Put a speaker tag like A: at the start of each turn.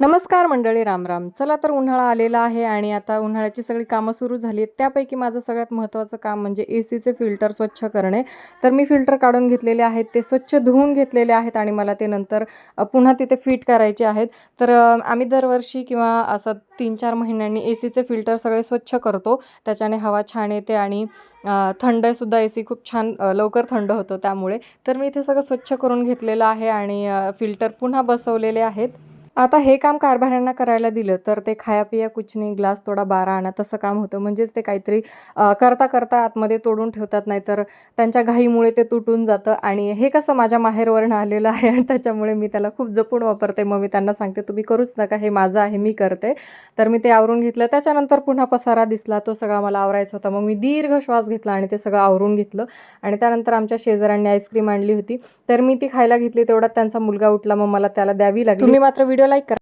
A: नमस्कार मंडळी रामराम चला तर उन्हाळा आलेला आहे आणि आता उन्हाळ्याची सगळी कामं सुरू झाली आहेत. त्यापैकी माझं सगळ्यात महत्त्वाचं काम म्हणजे ए सीचे फिल्टर स्वच्छ करणे. तर मी फिल्टर काढून घेतलेले आहेत ते स्वच्छ धुवून घेतलेले आहेत आणि मला ते नंतर पुन्हा तिथे फिट करायचे आहेत. तर आम्ही दरवर्षी किंवा असं तीन चार महिन्यांनी ए सीचे फिल्टर सगळे स्वच्छ करतो. त्याच्याने हवा छान येते आणि थंडसुद्धा ए सी खूप छान लवकर थंड होतो त्यामुळे. तर मी इथे सगळं स्वच्छ करून घेतलेलं आहे आणि फिल्टर पुन्हा बसवलेले आहेत. आता हे काम कारभाऱ्यांना करायला दिलं तर ते खाया पिया कुछ नाही ग्लास थोडा बारा आणा तसं काम होतं. म्हणजेच ते काहीतरी करता करता आतमध्ये तोडून ठेवतात नाहीतर त्यांच्या घाईमुळे ते तुटून जातं. आणि हे कसं माझ्या माहेरवरनं आलेलं आहे आणि त्याच्यामुळे मी त्याला खूप जपून वापरते. मग मी त्यांना सांगते तुम्ही करूच नका हे माझं आहे मी करते. तर मी ते आवरून घेतलं. त्याच्यानंतर पुन्हा पसारा दिसला. तो सगळा मला आवरायचा होता. मग मी दीर्घ श्वास घेतला आणि ते सगळं आवरून घेतलं. आणि त्यानंतर आमच्या शेजाऱ्यांनी आईस्क्रीम आणली होती. तर मी ती खायला घेतली. तेवढ्यात त्यांचा मुलगा उठला. मग मला त्याला द्यावी लागली. मी मात्र व्हिडिओ लाईक करा